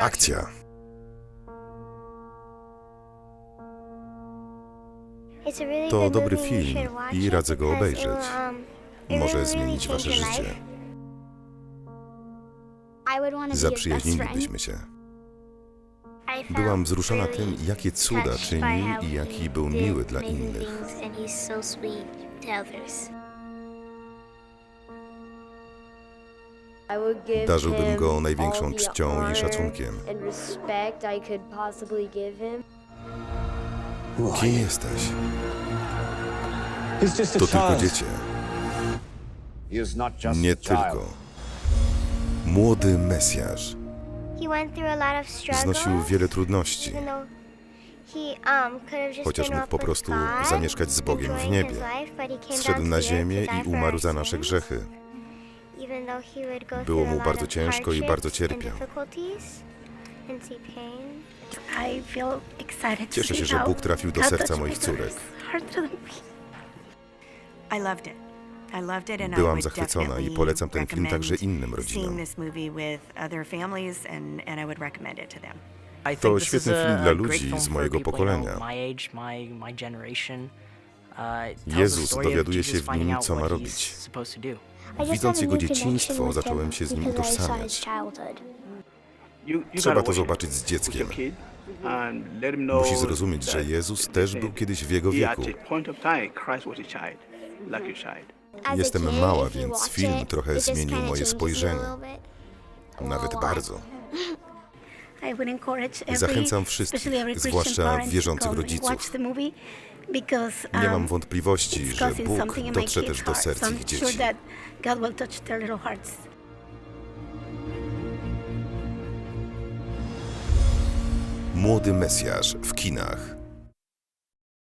Akcja. To dobry film i radzę go obejrzeć. Może zmienić wasze życie. Zaprzyjaźnilibyśmy się. Byłam wzruszona tym, jakie cuda czynił i jaki był miły dla innych. Darzyłbym go największą czcią i szacunkiem. Kim jesteś? To tylko dziecię. Nie tylko. Młody Mesjasz. Znosił wiele trudności, chociaż mógł po prostu zamieszkać z Bogiem w niebie. Zszedł na ziemię i umarł za nasze grzechy. Było mu bardzo ciężko i bardzo cierpiał. Cieszę się, że Bóg trafił do serca moich córek. Byłam zachwycona i polecam ten film także innym rodzinom. To świetny film dla ludzi z mojego pokolenia. Jezus dowiaduje się w nim, co ma robić. Widząc jego dzieciństwo, zacząłem się z nim utożsamiać. Trzeba to zobaczyć z dzieckiem. Musi zrozumieć, że Jezus też był kiedyś w jego wieku. Jestem mała, więc film trochę zmienił moje spojrzenie. Nawet bardzo. Zachęcam wszystkich, zwłaszcza wierzących rodziców. Nie mam wątpliwości, że Bóg dotrze też do serc ich dzieci. Młody Mesjasz w kinach.